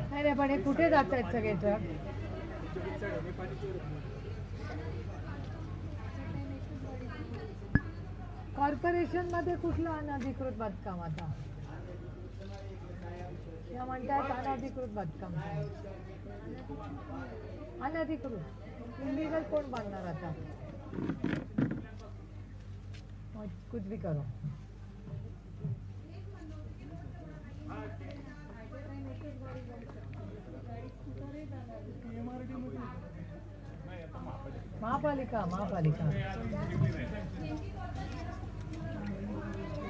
नाही नाही पण हे कुठे जात आहेत सगळे ट्रक कॉर्पोरेशनमध्ये कुठलं अनधिकृत बांधकाम आता? या म्हणतात अनधिकृत बांधकाम. अनधिकृत. इलिगल कोण बांधणार आता? मग कुछ भी करो. महापालिका महापालिका.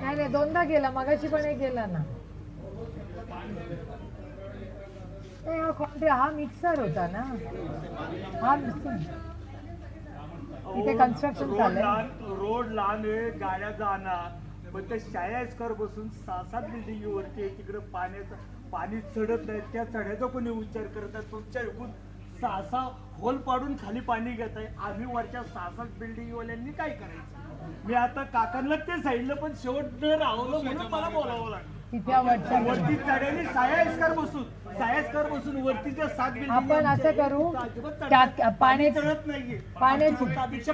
नाही नाही दोनदा गेला मगाशी पण एक गेला ना. हा कोणते हा मिक्सर होता ना. हा मिक्सर इथे कन्स्ट्रक्शन रोड रोड लहान आहे गाड्या जाणार. पण त्या शाळेस्कर बसून सहा सात बिल्डिंग वरती आहे तिकडे पाण्याचं पाणी चढत नाही. त्या चढ्याचा कोणी विचार करत नाही. तुमच्या एकूण सहा सहा होल पाडून खाली पाणी घेत आहे. आम्ही वरच्या सहा सात बिल्डिंग वाल्यांनी काय करायचं? मी आता काकांना ते सांगितलं पण शेवट न राहवलं म्हणून मला बोलावं लागलं. वरती चढ्याने सायास्कर बसून सायास्कर बसून वरती त्या सात बिल्डिंग आपण असं करू, त्या- चढत- नाहीये. पाण्याची- अपेक्षा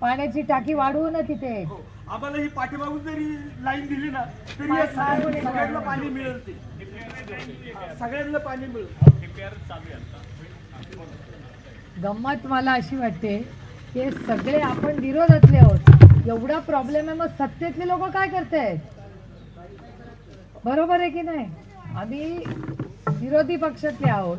पाण्याची टाकी वाढवू ना तिथे. हो. आम्हाला ही पाठीमागून जरी लाईन दिली ना तरी या सगळ्यांना पाणी मिळेल ते. सगळ्यांना पाणी मिळेल. गंमत मला अशी वाटते की हे सगळे आपण विरोधातले आहोत. एवढा प्रॉब्लेम आहे मग सत्तेतले लोक काय करतायत? बरोबर आहे की नाही? आम्ही विरोधी पक्षातले आहोत.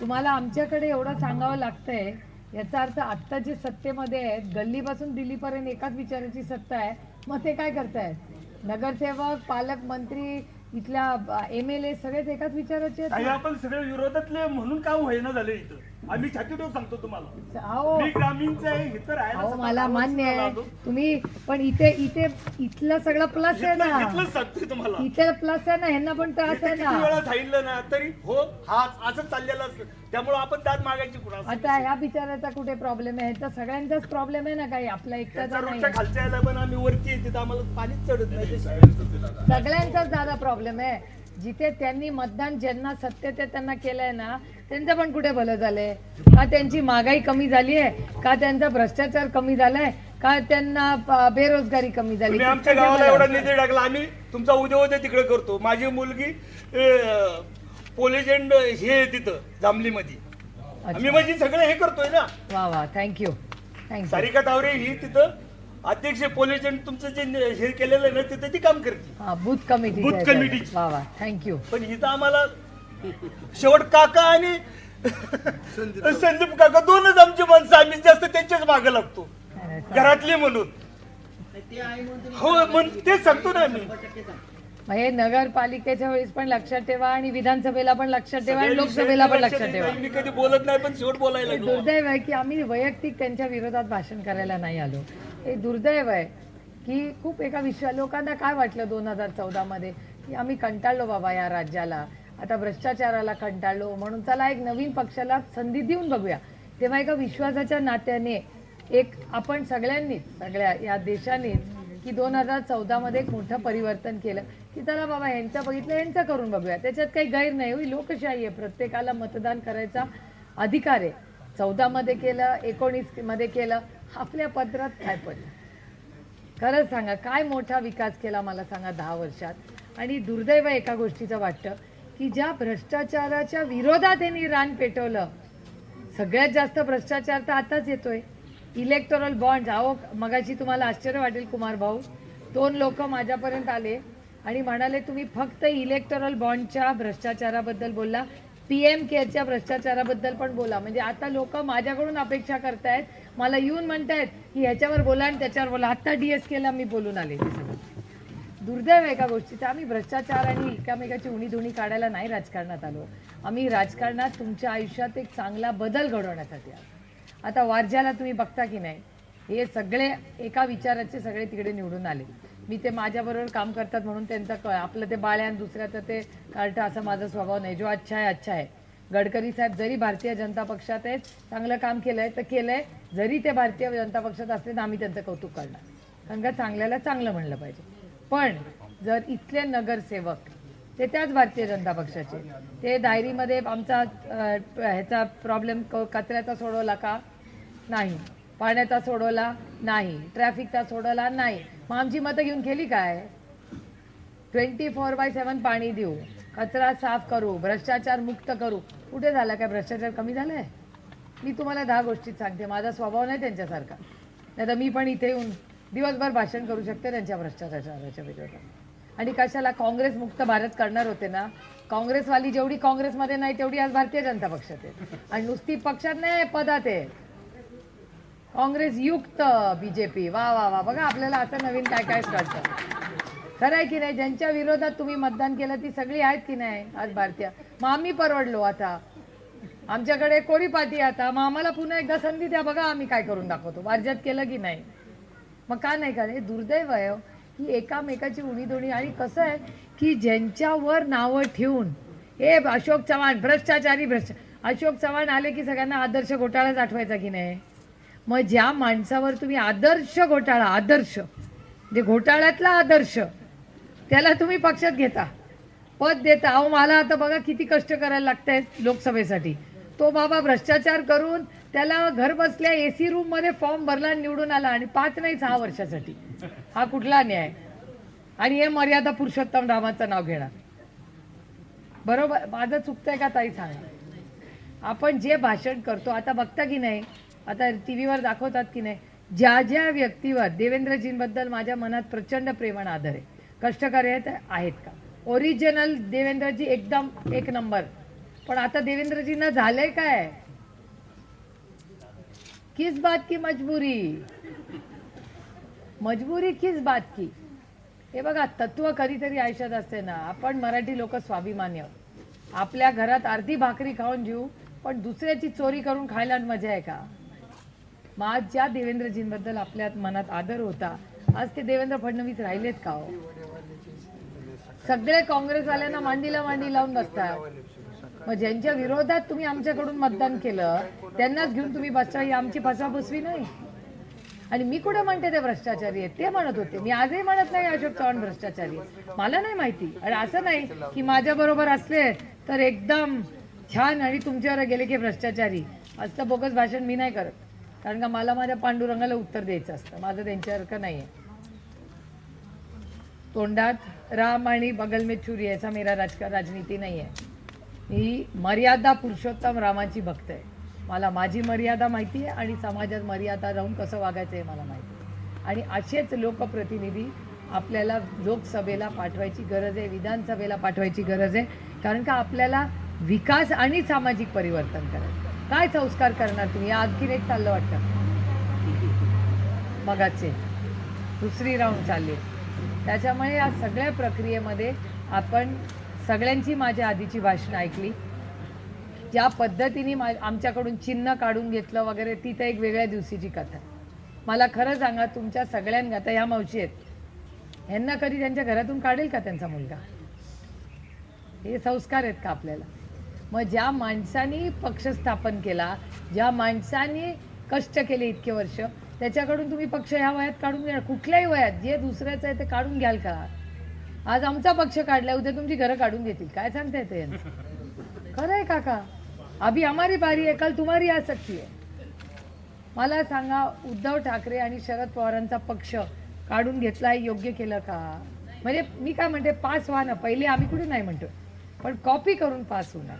तुम्हाला आमच्याकडे एवढं सांगावं लागतंय याचा अर्थ आत्ता जे सत्तेमध्ये आहेत गल्लीपासून दिल्लीपर्यंत एकाच विचाराची सत्ता आहे. मग ते काय करतायत? नगरसेवक पालकमंत्री इथल्या एम एल ए सगळेच एकाच विचाराचे आहेत काही ना? आपण सगळे विरोधातले म्हणून काम होईना झाले इथं? आम्ही छाती ठेवून सांगतो तुम्हाला. अहो मी ग्रामीणचं आहे इथं राहायला अहो सतत मला मान्य आहे. तुम्ही पण इथे इथे इथलं सगळं प्लस आहे इथलं- ना. इथलंच सांगतोय तुम्हाला. इथे प्लस आहे ना ह्यांना पण त्रास आहे किती ना वेळा सांगितलं ना तरी हो हा असं चाललेलं असतं. त्यामुळे आपण दाद मागायची कुणा आता ह्या बिचाराचा कुठे प्रॉब्लेम आहे? ह्याचा सगळ्यांचाच प्रॉब्लेम आहे ना काही? आपला एकट्याचा नाही. खालच्या याला पण आम्ही वरती येते तर आम्हाला पाणीच चढत नाही. सगळ्यांचाच दादा. प्रॉब्लेम आहे. जिथे त्यांनी मतदान ज्यांना सत्य ते त्यांना केलंय ना त्यांचं पण कुठे भलं झालंय? का त्यांची महागाई कमी झाली आहे? का त्यांचा भ्रष्टाचार कमी झालाय? का त्यांना बेरोजगारी कमी झाली? तुम्ही आमच्या गावाला? एवढा निधी टाकला. आम्ही तुमचा उद्या उद्या तिकडे करतो. माझी मुलगी पोलीस एंड हे आहे तिथं जांभलीमध्ये. आम्ही म्हणजे सगळं हे करतोय ना. वा वा. Thank you thank you Sarika Taware ही तिथं अध्यक्ष पोलीस एंड तुमचं जे हे केलेलं आहे ना तिथं ती काम करते. हा बूथ कमिटी बूथ कमिटीची. वा वा. थँक्यू पण इथं आम्हाला शेवट काका आणि संदीप काका. दोनच आमची माणसं आम्ही जास्त त्यांच्याच मागे लागतो. घरातली म्हणून. हो मग तेच सांगतो ना आम्ही. हे नगरपालिकेच्या वेळेस पण लक्षात ठेवा आणि विधानसभेला पण लक्षात ठेवा आणि लोकसभेला पण लक्षात ठेवा. मी कधी बोलत नाही पण शेवट बोलायला हे लागलो. दुर्दैव आहे की आम्ही वैयक्तिक त्यांच्या विरोधात भाषण करायला नाही आलो. हे दुर्दैव आहे की खूप एका विश्वा लोकांना काय वाटलं दोन हजार चौदा मध्ये की आम्ही कंटाळलो बाबा या राज्याला. आता भ्रष्टाचाराला कंटाळलो. म्हणून चला एक नवीन पक्षाला संधी देऊन बघूया. तेव्हा एका विश्वासाच्या नात्याने एक आपण सगळ्यांनीच सगळ्या या देशानेच की दोन हजार चौदा मध्ये एक मोठं परिवर्तन केलं. की चला बाबा यांचं बघितलं यांचं करून बघूया. त्याच्यात काही गैर नाही होई लोकशाही आहे. प्रत्येकाला मतदान करायचा अधिकार आहे. चौदा मध्ये केलं एकोणीसमध्ये केलं आपल्या पत्रात काय पडलं? खरंच सांगा काय मोठा विकास केला मला सांगा दहा वर्षात? आणि दुर्दैव एका गोष्टीचं वाटतं की ज्या भ्रष्टाचाराच्या विरोधात यांनी रान पेटवलं. सगळ्यात जास्त भ्रष्टाचार तर आताच येतोय. इलेक्टोरल बॉन्ड अहो मगाशी तुम्हाला आश्चर्य वाटेल कुमार भाऊ. दोन लोक माझ्यापर्यंत आले आणि म्हणाले तुम्ही फक्त इलेक्टोरल बॉन्डच्या भ्रष्टाचाराबद्दल बोलला. पी एम केअरच्या भ्रष्टाचाराबद्दल पण बोला. म्हणजे आता लोक माझ्याकडून अपेक्षा करतायत. मला येऊन म्हणतायत की ह्याच्यावर बोला आणि त्याच्यावर बोला. आता डी एस केला मी बोलून आले. दुर्दैव एका गोष्टीचं. आम्ही भ्रष्टाचार आणि एकामेकाची उणी धुणी काढायला नाही राजकारणात आलो. आम्ही राजकारणात तुमच्या आयुष्यात एक चांगला बदल घडवण्यासाठी आलो. आता वारज्याला तुम्ही बघता की नाही हे सगळे एका विचाराचे सगळे तिकडे निवडून आले. मी ते माझ्याबरोबर काम करतात म्हणून त्यांचं क आपलं ते बाळ्यान दुसऱ्याचं ते कार्ट असा माझा स्वभाव नाही. जो अच्छा आहे अच्छा आहे. गडकरी साहेब जरी भारतीय जनता पक्षात आहेत चांगलं काम केलंय तर केलंय. जरी ते भारतीय जनता पक्षात असले तर आम्ही त्यांचं कौतुक करणार. कारण का चांगल्याला चांगलं म्हणलं पाहिजे. पण जर इथले नगरसेवक ते त्याच भारतीय जनता पक्षाचे ते डायरीमध्ये आमचा ह्याचा प्रॉब्लेम कचऱ्याचा सोडवला का? नाही. पाण्याचा सोडवला नाही. ट्रॅफिकचा सोडवला नाही. मग आमची मतं घेऊन केली काय? ट्वेंटी फोर बाय सेवन पाणी देऊ. कचरा साफ करू. भ्रष्टाचार मुक्त करू. कुठे झाला काय? भ्रष्टाचार कमी झालाय? मी तुम्हाला दहा गोष्टीत सांगते. माझा स्वभाव नाही त्यांच्यासारखा. नाही तर मी पण इथे येऊन दिवसभर भाषण करू शकते त्यांच्या भ्रष्टाचाराच्या विरोधात. आणि कशाला काँग्रेस मुक्त भारत करणार होते ना? काँग्रेसवाली जेवढी काँग्रेसमध्ये नाही तेवढी आज भारतीय जनता पक्षात आहे. आणि नुसती पक्षात नाही पदात आहे. काँग्रेस युक्त बीजेपी वा वा वा. बघा आपल्याला असं नवीन काय काय कळतं खरं आहे की नाही? ज्यांच्या विरोधात तुम्ही मतदान केलं ती सगळी आहेत की नाही आज भारतीय? मग आम्ही परवडलो आता. आमच्याकडे कोरी पार्टी आता. मग आम्हाला पुन्हा एकदा संधी द्या. बघा आम्ही काय करून दाखवतो. राज्यात केलं की नाही? मग का नाही का हे दुर्दैव आहे हो. की एकामेकाची उणीधुणी आणि कसं आहे की ज्यांच्यावर नावं ठेवून हे अशोक चव्हाण भ्रष्टाचारी भ्रष्ट अशोक चव्हाण आले की सगळ्यांना आदर्श घोटाळाच आठवायचा की नाही? मग ज्या माणसावर तुम्ही आदर्श घोटाळा आदर्श जे घोटाळ्यातला आदर्श त्याला तुम्ही पक्षात घेता. पद देता. अहो मला आता बघा किती कष्ट करायला लागत आहेत लोकसभेसाठी. तो बाबा भ्रष्टाचार करून त्याला घर बसल्या ए सी रूममध्ये फॉर्म भरला आणि निवडून आला आणि पाच नाही सहा वर्षासाठी. हा कुठला न्याय? आणि हे मर्यादा पुरुषोत्तम रामाचं नाव घेणार. बरोबर? माझं चुकतंय का ताई सांगा? आपण जे भाषण करतो आता बघता की नाही? आता टी व्हीवर दाखवतात की नाही? ज्या ज्या व्यक्तीवर देवेंद्रजींबद्दल माझ्या मनात प्रचंड प्रेम आणि आदर आहे. कष्टकरी आहेत आहेत का? ओरिजिनल देवेंद्रजी एकदम एक नंबर. पण आता देवेंद्रजींना झालंय काय? किस बात की मजबुरी? मजबुरी किस बात की? हे बघा तत्व कधीतरी आयुष्यात असते ना. आपण मराठी लोक स्वाभिमानी आहोत आपल्या घरात अर्धी भाकरी खाऊन घेऊ पण दुसऱ्याची चोरी करून खायला मजा आहे का? मग आज ज्या देवेंद्रजींबद्दल आपल्या मनात आदर होता आज ते देवेंद्र फडणवीस राहिलेत का हो? सगळे काँग्रेसवाल्यांना मांडीला मांडी लावून बसतात. मग ज्यांच्या विरोधात तुम्ही आमच्याकडून मतदान केलं त्यांनाच घेऊन तुम्ही बसता ही आमची फसवाफसवी नाही. आणि मी कुठे म्हणते ते भ्रष्टाचारी आहेत? ते म्हणत होते. मी आजही म्हणत नाही अशोक चव्हाण भ्रष्टाचारी मला नाही माहिती. आणि असं नाही की माझ्या बरोबर असले तर एकदम छान आणि तुमच्यावर गेले की भ्रष्टाचारी. असं बोगस भाषण मी नाही करत. कारण का मला माझ्या पांडुरंगाला उत्तर द्यायचं असतं. माझं त्यांच्यासारखं नाही आहे तोंडात राम आणि बगल में छुरी याचा मेरा राजकारण राजनीती नाही आहे मी मर्यादा पुरुषोत्तम रामाची भक्त आहे. मला माझी मर्यादा माहिती आहे आणि समाजात मर्यादा राहून कसं वागायचं हे मला माहिती आहे. आणि असेच लोकप्रतिनिधी आपल्याला लोकसभेला पाठवायची गरज आहे विधानसभेला पाठवायची गरज आहे कारण का आपल्याला विकास आणि सामाजिक परिवर्तन करायचं काय संस्कार करणार तुम्ही? आणखीन एक चाललं वाटतं. मगाचे. दुसरी राऊंड चालली. त्याच्यामुळे या सगळ्या प्रक्रियेमध्ये आपण सगळ्यांची माझ्या आधीची भाषणं ऐकली. ज्या पद्धतीने मा आमच्याकडून चिन्ह काढून घेतलं वगैरे ती तर एक वेगळ्या दिवशीची कथा. मला खरं सांगा तुमच्या सगळ्यांना आता ह्या मावशी आहेत. ह्यांना कधी त्यांच्या घरातून काढेल का त्यांचा मुलगा? हे संस्कार आहेत का आपल्याला? मग ज्या माणसानी पक्ष स्थापन केला ज्या माणसाने कष्ट केले इतके वर्ष त्याच्याकडून तुम्ही पक्ष ह्या वयात काढून घ्या. कुठल्याही वयात जे दुसऱ्याचं आहे ते काढून घ्याल का? आज आमचा पक्ष काढला उद्या तुमची घरं काढून घेतील. काय सांगता येते खरं आहे काका. अभी हमारी बारी आहे काल तुम्हारी आ सकती आहे. मला सांगा उद्धव ठाकरे आणि शरद पवारांचा पक्ष काढून घेतला हे योग्य केलं का? म्हणजे मी काय म्हणते पास व्हा ना. पहिले आम्ही कुठे नाही म्हणतो. पण कॉपी करून पास होणार.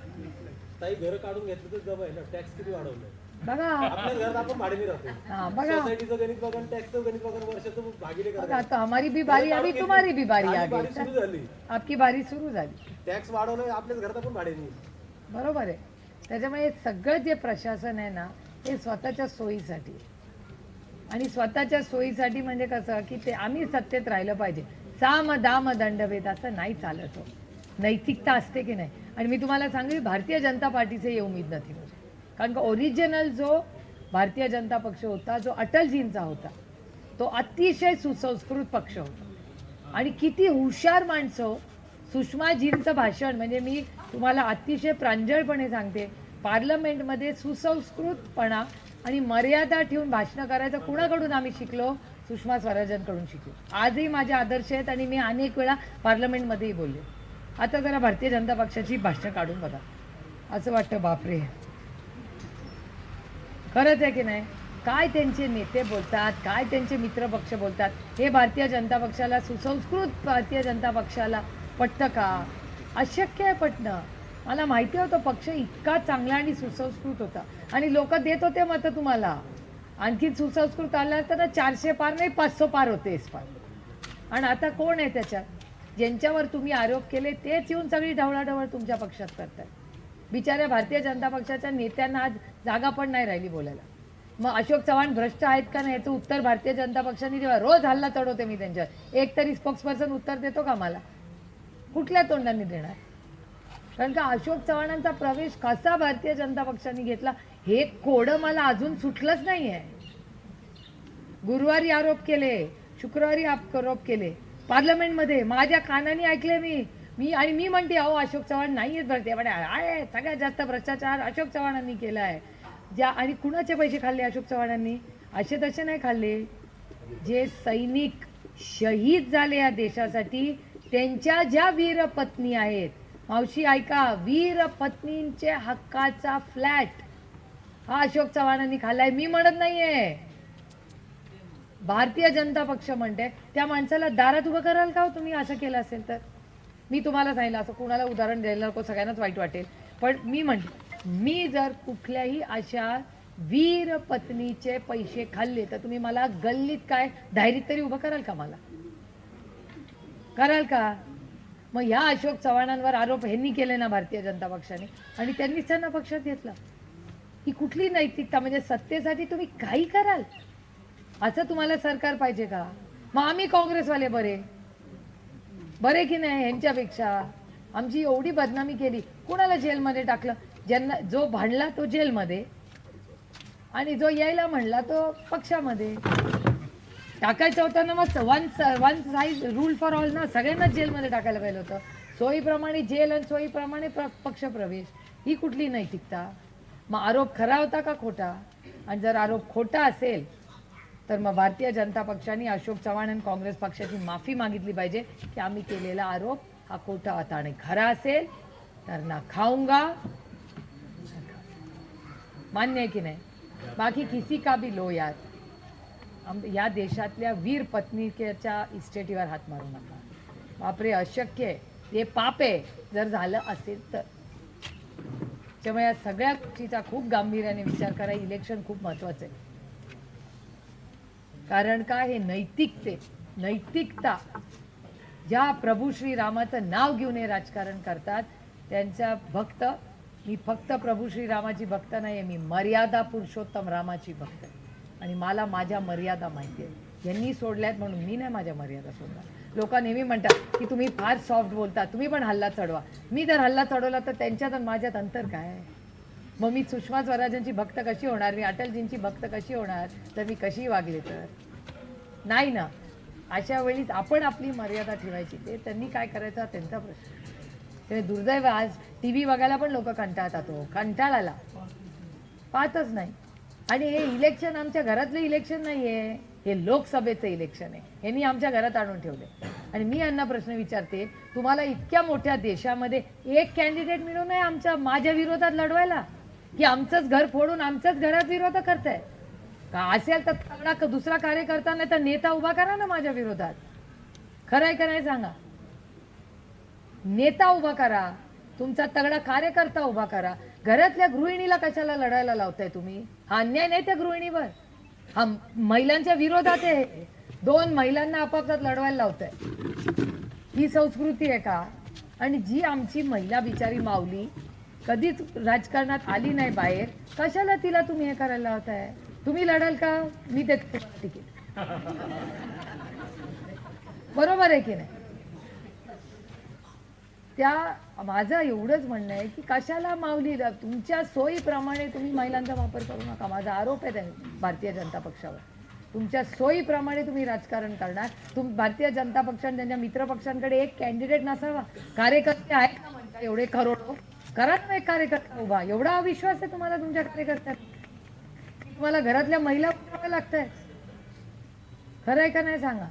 बघा. आपल्या घरात आपण भाडीने राहतो. हा बघा. सोसायटीचं गणित बघा टॅक्सचं गणित बघा वर्षाचं भागीने बघा करा आता हमारी भी बारी तुम्हारी भी बारी सुरू झाली. आपकी बारी सुरू झाली. टॅक्स वाढवलंय आपल्याच घरात आपण भाडीने बरोबर आहे. त्याच्यामुळे हे सगळं जे प्रशासन आहे ना हे स्वतःच्या सोयीसाठी. आणि स्वतःच्या सोयीसाठी म्हणजे कसं की ते आम्ही सत्तेत राहिलं पाहिजे. साम दाम दंडभेद असं नाही चालत हो. नैतिकता असते की नाही? आणि मी तुम्हाला सांगेल भारतीय जनता पार्टीचे हे उमेद म्हणजे कारण का ओरिजिनल जो भारतीय जनता पक्ष होता जो अटलजींचा होता तो अतिशय सुसंस्कृत पक्ष होता. आणि किती हुशार माणसं सुषमाजींचं भाषण म्हणजे मी तुम्हाला अतिशय प्रांजळपणे सांगते पार्लमेंटमध्ये सुसंस्कृतपणा आणि मर्यादा ठेवून भाषणं करायचं कुणाकडून आम्ही शिकलो? सुषमा स्वराजांकडून शिकलो. आजही माझे आदर्श आहेत आणि मी अनेक वेळा पार्लमेंटमध्येही बोलले. आता जरा भारतीय जनता पक्षाची भाषणं काढून बघा. असं वाटतं बापरे. खरंच आहे की नाही? काय त्यांचे नेते बोलतात? काय त्यांचे मित्र पक्ष बोलतात? हे भारतीय जनता पक्षाला सुसंस्कृत भारतीय जनता पक्षाला पटतं का? अशक्य आहे पटणं. मला माहिती होतं पक्ष इतका चांगला आणि सुसंस्कृत होता. आणि लोक देत होते मतं तुम्हाला. आणखी सुसंस्कृत आला तर चारशे पार नाही पाचशे पार होते पार. आणि आता कोण आहे त्याच्यात? ज्यांच्यावर तुम्ही आरोप केले तेच येऊन सगळी ढवळाढवळ तुमच्या पक्षात करतात बिचाऱ्या भारतीय जनता पक्षाच्या नेत्यांना आज जागा पण नाही राहिली बोलायला. मग अशोक चव्हाण भ्रष्ट आहेत का नाही याचं उत्तर भारतीय जनता पक्षाने दिवा रोज हल्ला चढवते मी त्यांच्यावर. एक तरी स्पोक्सपर्सन उत्तर देतो का मला? कुठल्या तोंडाने देणार? कारण का अशोक चव्हाणांचा प्रवेश कसा भारतीय जनता पक्षाने घेतला हे कोडं मला अजून सुटलंच आहे गुरुवारी आरोप केले शुक्रवारी आप- आरोप केले. पार्लमेंटमध्ये माझ्या कानाने ऐकले मी. मी आणि मी म्हणते अहो अशोक चव्हाण नाही आहेत भरते. पण आहे सगळ्यात जास्त भ्रष्टाचार अशोक चव्हाणांनी केला आहे ज्या आणि कुणाचे पैसे खाल्ले अशोक चव्हाणांनी? असे तसे नाही खाल्ले. जे सैनिक शहीद झाले या देशासाठी त्यांच्या ज्या वीर पत्नी आहेत. मावशी ऐका वीर पत्नींचे हक्काचा फ्लॅट हा अशोक चव्हाणांनी खाल्लाय. मी म्हणत नाहीये. भारतीय जनता पक्ष म्हणते त्या माणसाला दारात उभं कराल का हो तुम्ही? असं केलं असेल तर. मी तुम्हाला सांगितलं असं कुणाला उदाहरण द्यायला नको सगळ्यांनाच वाईट वाटेल. पण मी म्हणते मी जर कुठल्याही अशा वीर पत्नीचे पैसे खाल्ले तर तुम्ही मला गल्लीत काय डायरीत तरी उभं कराल का मला? कराल का? मग ह्या अशोक चव्हाणांवर आरोप ह्यांनी केले ना भारतीय जनता पक्षाने. आणि त्यांनीच त्यांना पक्षात घेतलं. ही कुठली नैतिकता म्हणजे सत्तेसाठी तुम्ही काही कराल? असं तुम्हाला सरकार पाहिजे का? मग आम्ही काँग्रेसवाले बरे? बरे की नाही ह्यांच्यापेक्षा? आमची एवढी बदनामी केली. कुणाला जेलमध्ये टाकलं? ज्यांना जो भांडला तो जेलमध्ये आणि जो यायला म्हणला तो पक्षामध्ये. टाकायचं होतं ना मग one one size rule for all ना सगळ्यांनाच जेलमध्ये टाकायला पाहिजे होतं. सोयीप्रमाणे जेल आणि सोयीप्रमाणे प्र पक्षप्रवेश ही कुठली नैतिकता? मग आरोप खरा होता का खोटा? आणि जर आरोप खोटा असेल तर मग भारतीय जनता पक्षाने अशोक चव्हाण आणि काँग्रेस पक्षाची माफी मागितली पाहिजे की आम्ही केलेला आरोप हा खोटा होता. आणि खरा असेल तर ना खाऊंगा मान्य आहे की नाही? बाकी किसी का बी लो यार. या देशातल्या वीर पत्नीच्या इस्टेटीवर हात मारू नका. बापरे अशक्य आहे. ते पाप आहे. जर झालं असेल तर. त्यामुळे या सगळ्या गोष्टीचा खूप गांभीर्याने विचार करा. इलेक्शन खूप महत्वाचं आहे. कारण का? हे नैतिकते. नैतिकता. ज्या प्रभू श्रीरामाचं नाव घेऊन हे राजकारण करतात त्यांच्या भक्त मी फक्त प्रभू श्रीरामाची भक्त नाही मी मर्यादा पुरुषोत्तम रामाची भक्त आहे. आणि मला माझ्या मर्यादा माहिती आहे. यांनी सोडल्यात म्हणून मी नाही माझ्या मर्यादा सोडणार. लोक नेहमी म्हणतात की तुम्ही फार सॉफ्ट बोलता तुम्ही पण हल्ला चढवा. मी जर हल्ला चढवला तर त्यांच्यात आणि माझ्यात अंतर काय आहे? मग मी सुषमा स्वराजांची भक्त कशी होणार? मी अटलजींची भक्त कशी होणार? तर मी कशी वागले तर? नाही ना. अशा वेळीच आपण आपली मर्यादा ठेवायची. ते त्यांनी काय करायचा त्यांचा प्रश्न. ते दुर्दैव आज टी व्ही बघायला पण लोक कंटाळतात हो. कंटाळाला पाहतच नाही. आणि हे इलेक्शन आमच्या घरातलं इलेक्शन नाही आहे हे लोकसभेचं इलेक्शन आहे. यांनी आमच्या घरात आणून ठेवले आणि मी यांना प्रश्न विचारते तुम्हाला इतक्या मोठ्या देशामध्ये एक कॅन्डिडेट मिळून आहे आमच्या माझ्या विरोधात लढवायला? की आमचंच घर फोडून आमच्याच घरात विरोध करताय? का असेल तर दुसरा कार्यकर्ता नाही तर नेता उभा करा ना माझ्या विरोधात. खरं आहे का नाही सांगा? नेता उभा करा. तुमचा तगडा कार्यकर्ता उभा करा. घरातल्या गृहिणीला कशाला लढायला लावताय तुम्ही? हा अन्याय नाही त्या गृहिणीवर. हा महिलांच्या विरोधात आहे. दोन महिलांना आपापसात लढवायला लावताय. ही संस्कृती आहे का? आणि जी आमची महिला बिचारी माऊली कधीच राजकारणात आली नाही बाहेर कशाला तिला तुम्ही हे करायला लावताय? तुम्ही लढाल का? मी देते तिकीट. बरोबर आहे की नाही? त्या माझं एवढंच म्हणणं आहे की कशाला माऊली तुमच्या सोयीप्रमाणे तुम्ही महिलांचा वापर करू नका. माझा आरोप आहे त्या भारतीय जनता पक्षावर. तुमच्या सोयीप्रमाणे तुम्ही राजकारण करणार. तुम भारतीय जनता पक्षाने त्यांच्या मित्र पक्षांकडे एक कॅन्डिडेट नसावा. कार्यकर्ते आहेत का म्हणता एवढे करोड. करा ना एक कार्यकर्ता उभा. एवढा अविश्वास आहे तुम्हाला तुमच्या कार्यकर्त्यात तुम्हाला घरातल्या महिला उभाराव्या लागत खरं आहे का नाही सांगा?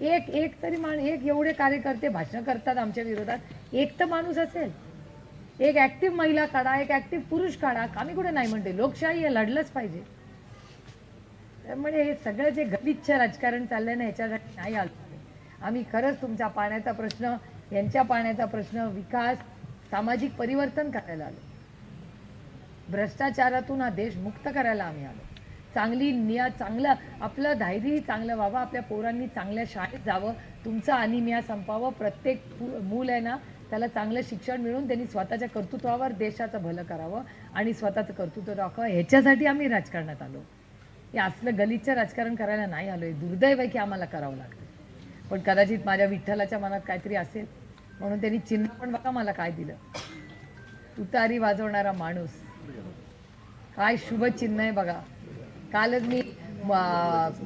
एक एक तरी मान एक एवढे कार्यकर्ते भाषण करतात आमच्या विरोधात. एक तर माणूस असेल. एक ऍक्टिव्ह महिला काढा एक ऍक्टिव्ह पुरुष काढा. आम्ही कुठे नाही म्हणते. लोकशाही हे लढलंच पाहिजे. त्यामुळे हे सगळं जे गलिच्छ राजकारण चाललंय ना याच्यासाठी नाही आलो. आम्ही. आम्ही खरंच तुमच्या पाण्याचा प्रश्न यांच्या पाण्याचा प्रश्न विकास सामाजिक परिवर्तन करायला आलो. भ्रष्टाचारातून हा देश मुक्त करायला आम्ही आलो. चांगली निया चांगलं आपलं धैर्यही चांगलं व्हावं आपल्या पोरांनी चांगल्या शाळेत जावं तुमचं अनिमिया संपावं प्रत्येक मूल आहे ना त्याला चांगलं शिक्षण मिळून त्यांनी स्वतःच्या कर्तृत्वावर देशाचं भलं करावं आणि स्वतःचं कर्तृत्व दाखवावं ह्याच्यासाठी आम्ही राजकारणात आलो. हे असलं गलिच्छ राजकारण करायला नाही आलोय दुर्दैव आहे की आम्हाला करावं लागतं. पण कदाचित माझ्या विठ्ठलाच्या मनात काहीतरी असेल म्हणून त्यांनी चिन्ह पण बघा मला काय दिलं. तुतारी वाजवणारा माणूस. काय शुभ चिन्ह आहे बघा. कालच मी मा-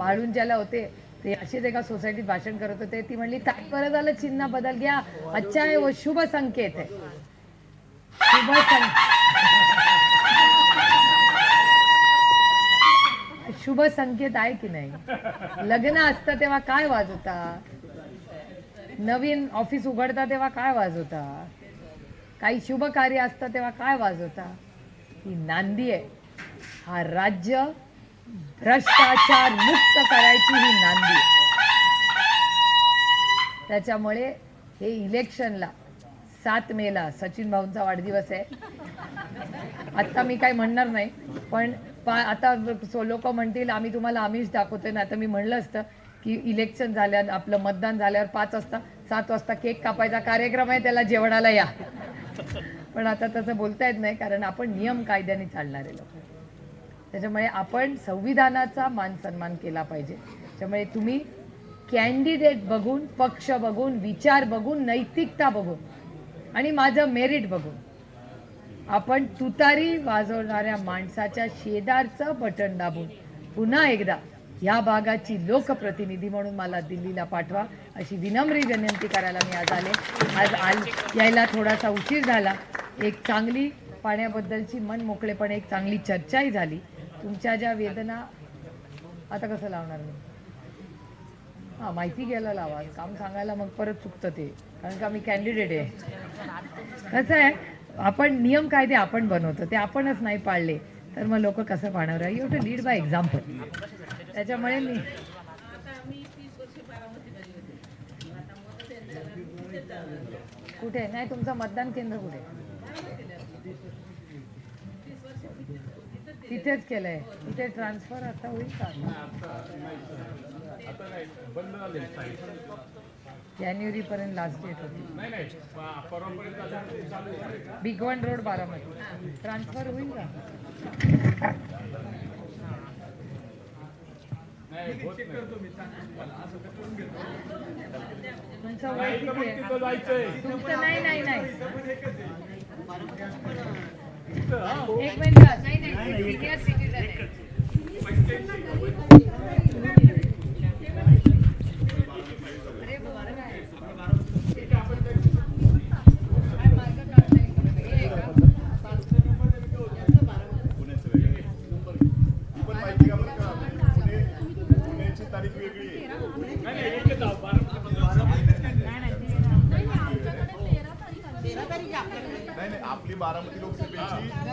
होते ते असेच एका सोसायटीत भाषण करत होते. ती म्हणली काय परत झालं चिन्ह बदल घ्या. अच्छा आहे व शुभ संकेत आहे. शुभ संकेत. शुभ संकेत आहे की नाही? लग्न असतं तेव्हा काय वाजवता? नवीन ऑफिस उघडता तेव्हा काय वाजवता? काही शुभ कार्य असतं तेव्हा काय वाजवता? ही नांदी आहे. हा राज्य भ्रष्टाचार मुक्त करायची ही नांदी. त्याच्यामुळे हे इलेक्शनला सात मेला. सचिन भाऊंचा वाढदिवस आहे. आता मी काय म्हणणार नाही. पण पा आता लोक म्हणतील आम्ही तुम्हाला आमिष दाखवतोय. ना आता मी म्हणलं असतं की इलेक्शन झाल्या आपलं मतदान झाल्यावर पाच वाजता सात वाजता केक कापायचा कार्यक्रम आहे त्याला जेवणाला या. पण आता तसं बोलता येत नाही कारण आपण नियम कायद्याने चालणारे लोक. त्याच्यामुळे आपण संविधानाचा मान सन्मान केला पाहिजे. त्यामुळे तुम्ही कॅन्डिडेट बघून पक्ष बघून विचार बघून नैतिकता बघून आणि माझं मेरिट बघून आपण तुतारी वाजवणाऱ्या माणसाच्या शेजारचं बटन दाबून पुन्हा एकदा या भागाची लोकप्रतिनिधी म्हणून मला दिल्लीला पाठवा अशी विनम्र विनंती करायला मी आज आले. आज आल यायला थोडासा उशीर झाला. एक चांगली पाण्याबद्दलची मन मोकळेपणे एक चांगली चर्चाही झाली. तुमच्या ज्या वेदना आता कसं लावणार मी? हां माहिती घ्यायला लावा. काम सांगायला मग परत चुकतं ते. कारण का मी कॅन्डिडेट आहे. कसं आहे? आपण नियम कायदे आपण बनवतो ते आपणच नाही पाळले तर मग लोक कसं पाहणार you to lead by example त्याच्यामुळे मी कुठे? नाही तुमचं मतदान केंद्र कुठे? तिथेच केलंय. तिथे ट्रान्सफर आता होईल का? जानेवारी पर्यंत लास्ट डेट होती बिगवन रोड बारामती. ट्रान्सफर होईल का? तुमचं नाही नाही नाही एक मिनिट नाही नाही सिनियर सिटीजन आहे.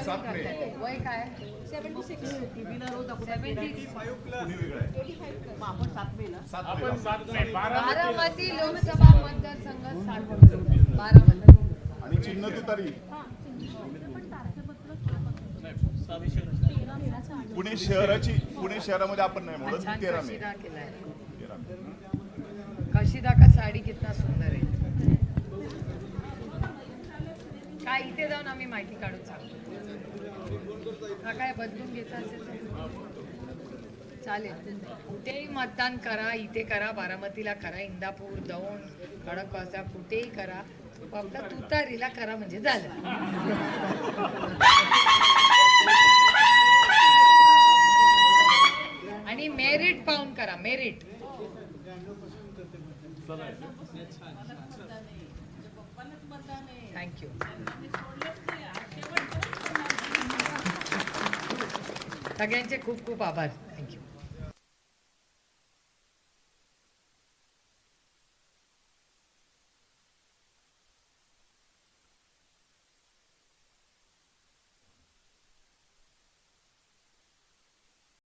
काय बारामती सात मे. सात मे लोकसभा मतदारसंघ सात बारामती. आणि चिन्ह तुतारी पुणे शहराची पुणे शहरामध्ये आपण नाही म्हणत तेरा मे. कशिदा केलाय? तेरा मे. कशिदा का साडी कितना सुंदर आहे? काय इथे जाऊन आम्ही माहिती काढून सांगतो. हा काय बदलून घेता असेल तर चालेल. कुठेही मतदान करा इथे करा बारामतीला करा इंदापूर दौंड खडकवासला कुठेही करा. फक्त तुतारीला करा म्हणजे झालं. आणि मेरिट पाहून करा मेरिट. थँक्यू सगळ्यांचे खूप खूप आभार. थँक्यू